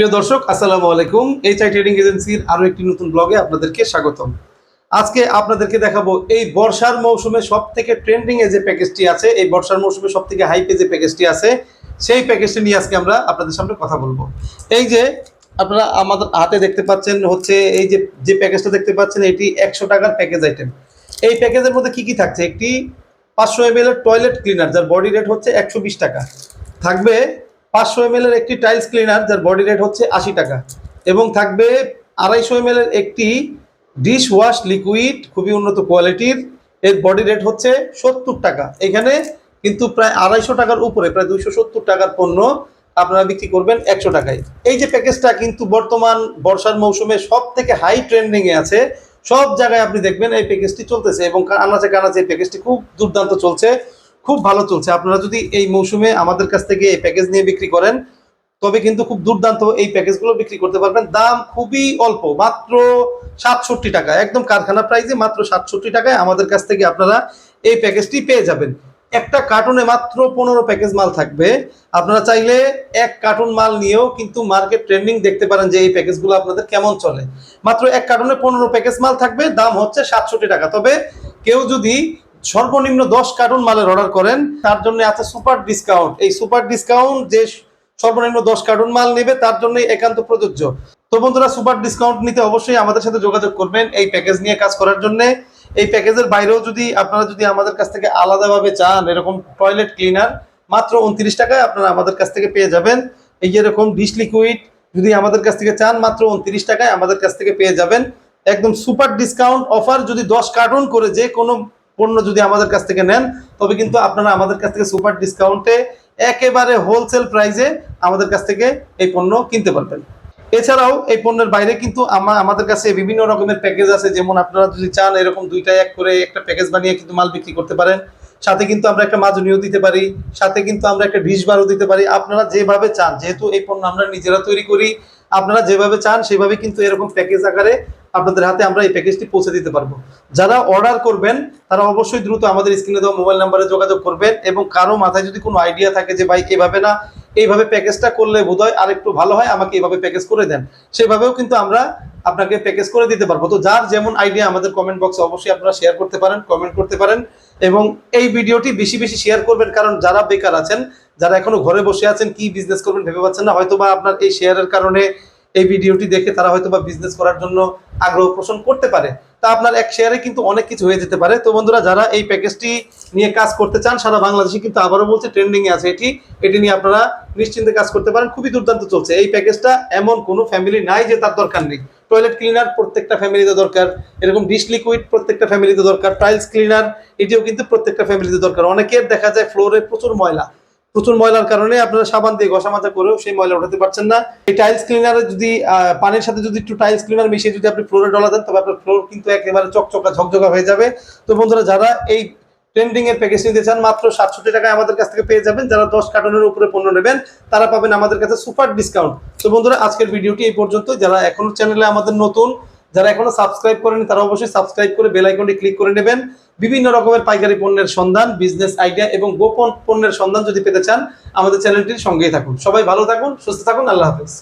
প্রিয় দর্শক, আসসালামু আলাইকুম। এইচ আই ট্রেডিং এজেন্সির আরও একটি নতুন ব্লগে আপনাদেরকে স্বাগতম। আজকে আপনাদেরকে দেখাবো এই বর্ষার মৌসুমে সব থেকে ট্রেন্ডিং এ যে প্যাকেজটি আছে, এই বর্ষার মৌসুমে সব থেকে হাইপে যে প্যাকেজটি আছে, সেই প্যাকেজটি নিয়ে আজকে আমরা আপনাদের সামনে কথা বলব। এই যে আপনারা আমাদের হাতে দেখতে পাচ্ছেন হচ্ছে, এই যে যে প্যাকেজটা দেখতে পাচ্ছেন, এটি একশো টাকার প্যাকেজ আইটেম এই প্যাকেজের মধ্যে কি কি থাকছে? একটি পাঁচশো এম টয়লেট ক্লিনার যার বডি রেট হচ্ছে একশো বিশ টাকা। থাকবে পাঁচশো এম এর একটি টাইলস ক্লিনার যার বডি রেট হচ্ছে আশি টাকা। এবং থাকবে আড়াইশো এম এর একটি ডিশ ওয়াশ লিকুইড খুবই উন্নত কোয়ালিটির এর বডি রেট হচ্ছে সত্তর টাকা। এখানে কিন্তু প্রায় আড়াইশো টাকার উপরে, প্রায় দুইশো সত্তর টাকার পণ্য আপনারা বিক্রি করবেন একশো টাকায়। এই যে প্যাকেজটা কিন্তু বর্তমান বর্ষার মৌসুমে সব থেকে হাই ট্রেন্ডিং এ আছে। সব জায়গায় আপনি দেখবেন এই প্যাকেজটি চলতেছে এবং আনাচে কানাচে এই প্যাকেজটি খুব দুর্দান্ত চলছে। খুব ভালো চলছে। আপনারা যদি এই মৌসুমে আমাদের কাছ থেকে এই প্যাকেজ নিয়ে বিক্রি করেন, তবে কিন্তু খুব দুর্দান্ত এই প্যাকেজগুলো বিক্রি করতে পারবেন। দাম খুবই অল্প, মাত্র সাতষট্টি টাকা। একদম কারখানা প্রাইসে মাত্র সাতষট্টি টাকায় আমাদের কাছ থেকে আপনারা এই প্যাকেজটি পেয়ে যাবেন। একটা কার্টুনে মাত্র পনেরো প্যাকেজ মাল থাকবে। আপনারা চাইলে এক কার্টুন মাল নিয়েও কিন্তু মার্কেট ট্রেন্ডিং দেখতে পারেন যে এই প্যাকেজগুলো আপনাদের কেমন চলে। মাত্র এক কার্টুনে পনেরো প্যাকেজ মাল থাকবে, দাম হচ্ছে সাতষট্টি টাকা। তবে কেউ যদি সর্বনিম্ন দশ কার্টুন মালের অর্ডার করেন। তার জন্য আছে সুপার ডিসকাউন্ট। এই সুপার ডিসকাউন্ট যে সর্বনিম্ন দশ কার্টুন মাল নেবে, তার জন্যই একান্ত প্রযোজ্য। তো বন্ধুরা, সুপার ডিসকাউন্ট নিতে অবশ্যই আমাদের সাথে যোগাযোগ করবেন এই প্যাকেজ নিয়ে কাজ করার জন্য। এই প্যাকেজের বাইরেও যদি আপনারা যদি আমাদের কাছ থেকে আলাদাভাবে চান, এরকম টয়লেট ক্লিনার, মাত্র উনত্রিশ টাকায় আপনারা আমাদের কাছ থেকে পেয়ে যাবেন। এই যেরকম ডিশ লিকুইড, যদি আমাদের কাছ থেকে চান, মাত্র উনত্রিশ টাকায় আমাদের কাছ থেকে পেয়ে যাবেন। একদম সুপার ডিসকাউন্ট অফার যদি দশ কার্টুন করে যে কোনো পণ্য যদি আমাদের কাছ থেকে নেন, তবে কিন্তু আপনারা আমাদের কাছ থেকে সুপার ডিসকাউন্টে একেবারে হোলসেল প্রাইসে আমাদের কাছ থেকে এই পণ্য কিনতে পারবেন। এছাড়াও এই পণ্যের বাইরে কিন্তু আমাদের কাছে বিভিন্ন রকমের প্যাকেজ আছে। যেমন আপনারা যদি চান এরকম দুইটা এক করে একটা প্যাকেজ বানিয়ে কিন্তু মাল বিক্রি করতে পারেন। সাথে কিন্তু আমরা একটা মাজনীয় দিতে পারি। সাথে কিন্তু আমরা একটা ডিশ বারও দিতে পারি। আপনারা যেভাবে চান, যেহেতু এই পণ্য আমরা নিজেরা তৈরি করি, আপনারা যেভাবে চান সেভাবে কিন্তু এরকম প্যাকেজ আকারে আপনাদের হাতে আমরা এই প্যাকেজটি পৌঁছে দিতে পারব। যারা অর্ডার করবেন, তারা অবশ্যই দ্রুত আমাদের স্ক্রিনে দেওয়া মোবাইল নাম্বারে যোগাযোগ করবেন এবং কারও মাথায় যদি কোনো আইডিয়া থাকে যে ভাই এভাবে না, এইভাবে প্যাকেজটা করলে বোধহয় আর একটু ভালো হয়, আমাকে এইভাবে প্যাকেজ করে দেন। সেভাবেও কিন্তু আমরা আপনাকে প্যাকেজ করে দিতে পারব। তো যার যেমন আইডিয়া আমাদের কমেন্ট বক্সে অবশ্যই আপনারা শেয়ার করতে পারেন কমেন্ট করতে পারেন এবং এই ভিডিওটি বেশি বেশি শেয়ার করবেন। কারণ যারা বেকার আছেন, যারা এখনও ঘরে বসে আছেন, কি বিজনেস করবেন ভেবে পাচ্ছেন না হয়তো বা আপনার এই শেয়ারের কারণে এই ভিডিওটি দেখে তারা হয়তো বা বিজনেস করার জন্য আগ্রহ পোষণ করতে পারে। তা আপনার এক শেয়ারে কিন্তু অনেক কিছু হয়ে যেতে পারে। তো বন্ধুরা, যারা এই প্যাকেজটি নিয়ে কাজ করতে চান, সারা বাংলাদেশে কিন্তু আবারও বলছে ট্রেন্ডিং এ আছে এটি। এটি নিয়ে আপনারা নিশ্চিন্তে কাজ করতে পারেন। খুবই দুর্দান্ত চলছে। এই প্যাকেজটা এমন কোনো ফ্যামিলি নাই যে তার দরকার নেই। টয়লেট ক্লিনার প্রত্যেকটা ফ্যামিলিতে দরকার। এরকম ডিশ লিকুইড প্রত্যেকটা ফ্যামিলিতে দরকার। টাইলস ক্লিনার এটিও কিন্তু প্রত্যেকটা ফ্যামিলিতে দরকার। অনেকের দেখা যায় ফ্লোরে প্রচুর ময়লা। প্রচুর ময়লার কারণে আপনারা সাবান দিয়ে ঘষা মাজা করেও সেই ময়লা উঠাতে পারছেন না। এই টাইলস ক্লিনারে যদি পানির সাথে যদি একটু টাইলস ক্লিনার মিশিয়ে যদি আপনি ফ্লোরে ডলা দেন, তবে আপনার ফ্লোর কিন্তু একেবারে চকচকা, ঝকঝকা হয়ে যাবে। তো বন্ধুরা, যারা এই ট্রেন্ডিং এর প্যাকেজ নিতে চান, মাত্র সাতষট্টি টাকায় আমাদের কাছ থেকে পেয়ে যাবেন। যারা দশ কার্টনের উপরে পণ্য নেবেন, তারা পাবেন আমাদের কাছে সুপার ডিসকাউন্ট তো বন্ধুরা, আজকের ভিডিওটি এই পর্যন্ত যারা এখনও চ্যানেলে আমাদের নতুন যারা এখনও সাবস্ক্রাইব করেনি, তারা অবশ্যই সাবস্ক্রাইব করে বেল আইকনটি ক্লিক করে নেবেন। বিভিন্ন রকমের পাইকারি পণ্যের সন্ধান বিজনেস আইডিয়া এবং গোপন পণ্যের সন্ধান যদি পেতে চান, আমাদের চ্যানেলটির সঙ্গেই থাকুন। সবাই ভালো থাকুন, সুস্থ থাকুন, আল্লাহ হাফেজ।